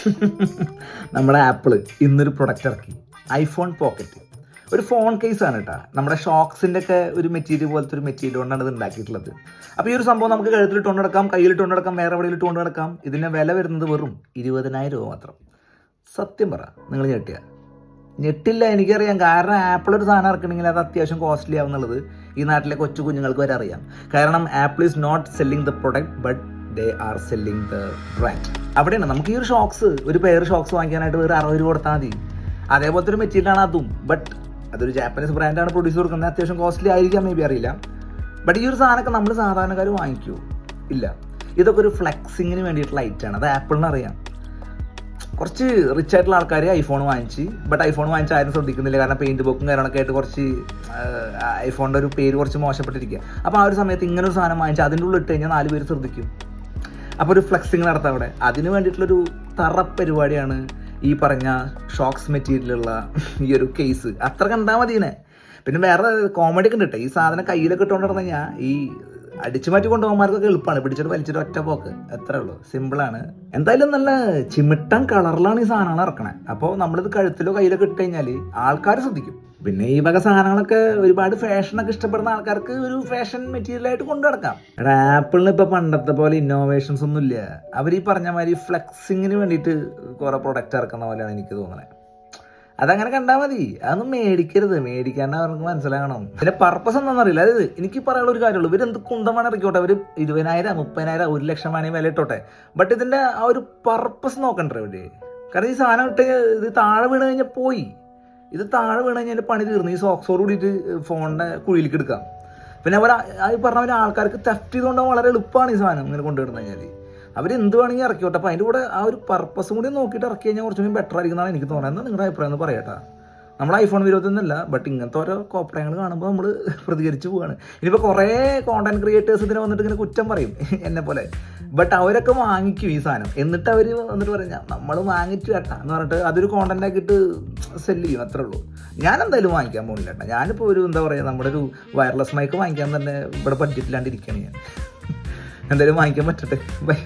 നമ്മുടെ ആപ്പിൾ ഇന്നൊരു പ്രൊഡക്റ്റ് ഇറക്കി. ഐഫോൺ പോക്കറ്റ് ഒരു ഫോൺ കേസാണ് കേട്ടോ നമ്മുടെ ഷോക്സിന്റെ ഒക്കെ ഒരു മെറ്റീരിയൽ പോലത്തെ ഒരു മെറ്റീരിയൽ കൊണ്ടാണ് ഇത് ഉണ്ടാക്കിയിട്ടുള്ളത്. അപ്പോൾ ഈ ഒരു സംഭവം നമുക്ക് കഴുത്തിലിട്ട് കൊണ്ട് നടക്കാം കയ്യിലിട്ട് കൊണ്ട് നടക്കാം വേറെ എവിടെയിലിട്ട് കൊണ്ട് നടക്കാം. ഇതിന്റെ വില വരുന്നത് വെറും ഇരുപതിനായിരം രൂപ മാത്രം. സത്യം പറ നിങ്ങൾ ഞെട്ടിയ. ഞെട്ടില്ല എനിക്കറിയാം. കാരണം ആപ്പിൾ ഒരു സാധനം ഇറക്കണമെങ്കിൽ അത് അത്യാവശ്യം കോസ്റ്റ്ലി ആവുന്നുള്ളത് ഈ നാട്ടിലെ കൊച്ചു കുഞ്ഞുങ്ങൾക്ക് വരെ അറിയാം. കാരണം Apple is not selling the product but they are selling the brand അവിടെയാണ്. നമുക്ക് ഈ ഒരു ഷോക്സ് ഒരു പേര് ഷോക്സ് വാങ്ങിക്കാനായിട്ട് വേറെ അറുപത് രൂപ കൊടുത്താൽ മതി. അതേപോലത്തെ ഒരു മെറ്റീരിയലാണ് അതും. ബട്ട് അതൊരു ജാപ്പനീസ് ബ്രാൻഡാണ് പ്രൊഡ്യൂസ് കൊടുക്കുന്നത്. അത്യാവശ്യം കോസ്റ്റ്ലി ആയിരിക്കാം മേ ബി അറിയില്ല. ബട്ട് ഈ ഒരു സാധനമൊക്കെ നമ്മൾ സാധാരണക്കാർ വാങ്ങിക്കൂ. ഇല്ല. ഇതൊക്കെ ഒരു ഫ്ലെക്സിങ്ങിന് വേണ്ടിയിട്ടുള്ള ഐറ്റാണ് അത് ആപ്പിളിന് അറിയാം. കുറച്ച് റിച്ച് ആയിട്ടുള്ള ആൾക്കാർ ഐഫോൺ വാങ്ങിച്ച് ബട്ട് ഐഫോൺ വാങ്ങിച്ച് ആരും ശ്രദ്ധിക്കുന്നില്ല. കാരണം പെയിന്റ് ബുക്കും കാര്യങ്ങളൊക്കെ ആയിട്ട് കുറച്ച് ഐഫോണിന്റെ ഒരു പേര് കുറച്ച് മോശപ്പെട്ടിരിക്കുക. അപ്പോൾ ആ ഒരു സമയത്ത് ഇങ്ങനെ ഒരു സാധനം വാങ്ങിച്ച് അതിന്റെ ഉള്ളിൽ ഇട്ട് കഴിഞ്ഞാൽ നാല് പേര് ശ്രദ്ധിക്കും. അപ്പോൾ ഒരു ഫ്ലെക്സിങ് നടത്താം അവിടെ. അതിന് വേണ്ടിയിട്ടുള്ളൊരു തറ പരിപാടിയാണ് ഈ പറഞ്ഞ ഷോക്സ് മെറ്റീരിയലുള്ള ഈ ഒരു കേസ് അത്ര കണ്ടാൽ മതി ഇതിനെ പിന്നെ വേറെ കോമഡി ഒക്കെ ഉണ്ട് ഈ സാധനം കയ്യിലൊക്കെ ഇട്ടുകൊണ്ട് നടന്നു കഴിഞ്ഞാൽ ഈ അടിച്ചു മാറ്റി കൊണ്ടുപോകാന്മാർക്കൊക്കെ എളുപ്പമാണ് പിടിച്ചിട്ട് വലിച്ചിട്ട് ഒറ്റ പോക്ക്. എത്ര ഉള്ളൂ. സിമ്പിളാണ് എന്തായാലും നല്ല ചിമിട്ടൻ കളറിലാണ് ഈ സാധനങ്ങൾ ഇറക്കണേ. അപ്പോൾ നമ്മളിത് കഴുത്തിലോ കയ്യിലൊക്കെ ഇട്ട് കഴിഞ്ഞാൽ ആൾക്കാർ ശ്രദ്ധിക്കും. പിന്നെ ഈ വക സാധനങ്ങളൊക്കെ ഒരുപാട് ഫാഷനൊക്കെ ഇഷ്ടപ്പെടുന്ന ആൾക്കാർക്ക് ഒരു ഫാഷൻ മെറ്റീരിയൽ ആയിട്ട് കൊണ്ടു നടക്കാം. എടാ ആപ്പിളിന് ഇപ്പൊ പണ്ടത്തെ പോലെ ഇന്നോവേഷൻസ് ഒന്നും ഇല്ല. അവർ ഈ പറഞ്ഞ മാതിരി ഫ്ലെക്സിങ്ങിന് വേണ്ടിയിട്ട് കുറെ പ്രൊഡക്റ്റ് ഇറക്കുന്ന പോലെയാണ് എനിക്ക് തോന്നുന്നത് അതങ്ങനെ കണ്ടാൽ മതി. അതൊന്നും മേടിക്കരുത്. മേടിക്കാണ്ട് അവർക്ക് മനസ്സിലാകണം. പിന്നെ പർപ്പസ് എന്താണെന്ന് അറിയില്ല അതായത് എനിക്ക് പറയാനുള്ള ഒരു കാര്യമുള്ളൂ. ഇവർ എന്ത് ഇറക്കിയോട്ടെ ഇറക്കിക്കോട്ടെ? അവർ ഇരുപതിനായിരം മുപ്പതിനായിരം ഒരു ലക്ഷം വേണമെങ്കിൽ വില ഇട്ടോട്ടെ. ബട്ട് ഇതിന്റെ ആ ഒരു പർപ്പസ് നോക്കണ്ടേ ഇവർ? കാരണം ഈ സാധനം ഇട്ട് ഇത് താഴെ വീണ് കഴിഞ്ഞാൽ പോയി. ഇത് താഴെ വീണ് കഴിഞ്ഞാൽ പണി തീർന്നു. ഈ സോക്സോട് കൂടിയിട്ട് ഫോണിന്റെ കുഴിയിലേക്ക് എടുക്കാം. പിന്നെ അവർ ഈ പറഞ്ഞ ആൾക്കാർക്ക് തെഫ്റ്റ് ചെയ്തുകൊണ്ട് വളരെ എളുപ്പമാണ് ഈ സാധനം ഇങ്ങനെ കൊണ്ടുവരുന്നത് കഴിഞ്ഞാൽ അവർ എന്ത് വേണമെങ്കിൽ ഇറക്കിയോട്ടെ അപ്പോൾ അതിന്റെ കൂടെ ആ ഒരു പർപ്പസും കൂടി നോക്കിയിട്ട് ഇറക്കി കഴിഞ്ഞാൽ കുറച്ചുകൂടി ബെറ്റർ ആയിരിക്കുന്നതാണ് എനിക്ക് തോന്നുന്നത്. നിങ്ങളുടെ അഭിപ്രായം? എന്ന് പറയട്ടെ നമ്മൾ ഐഫോൺ വിരോധമൊന്നുമല്ല ബട്ട് ഇങ്ങനത്തെ ഓരോ കോപ്രയങ്ങൾ കാണുമ്പോൾ നമ്മൾ പ്രതികരിച്ച് പോവാണ്. ഇനിയിപ്പോൾ കുറേ കോണ്ടന്റ് ക്രിയേറ്റേഴ്സ് ഇതിനെ വന്നിട്ട് ഇങ്ങനെ കുറ്റം പറയും എന്നെ പോലെ. ബട്ട് അവരൊക്കെ വാങ്ങിക്കും ഈ സാധനം. എന്നിട്ട് അവർ വന്നിട്ട് പറഞ്ഞ നമ്മൾ വാങ്ങിച്ചു കേട്ടാ എന്ന് പറഞ്ഞിട്ട് അതൊരു കോണ്ടന്റ് ആക്കിയിട്ട് സെല്ല് ചെയ്യും അത്രേ ഉള്ളൂ. ഞാൻ എന്തായാലും വാങ്ങിക്കാൻ പോകുന്നില്ല കേട്ടോ. ഞാനിപ്പോൾ ഒരു എന്താ പറയുക നമ്മുടെ ഒരു വയർലെസ് മൈക്ക് വാങ്ങിക്കാൻ തന്നെ ഇവിടെ ബഡ്ജറ്റിലാണ്ട് ഇരിക്കുകയാണ് ഞാൻ. എന്തായാലും വാങ്ങിക്കാൻ പറ്റട്ടെ. ബൈ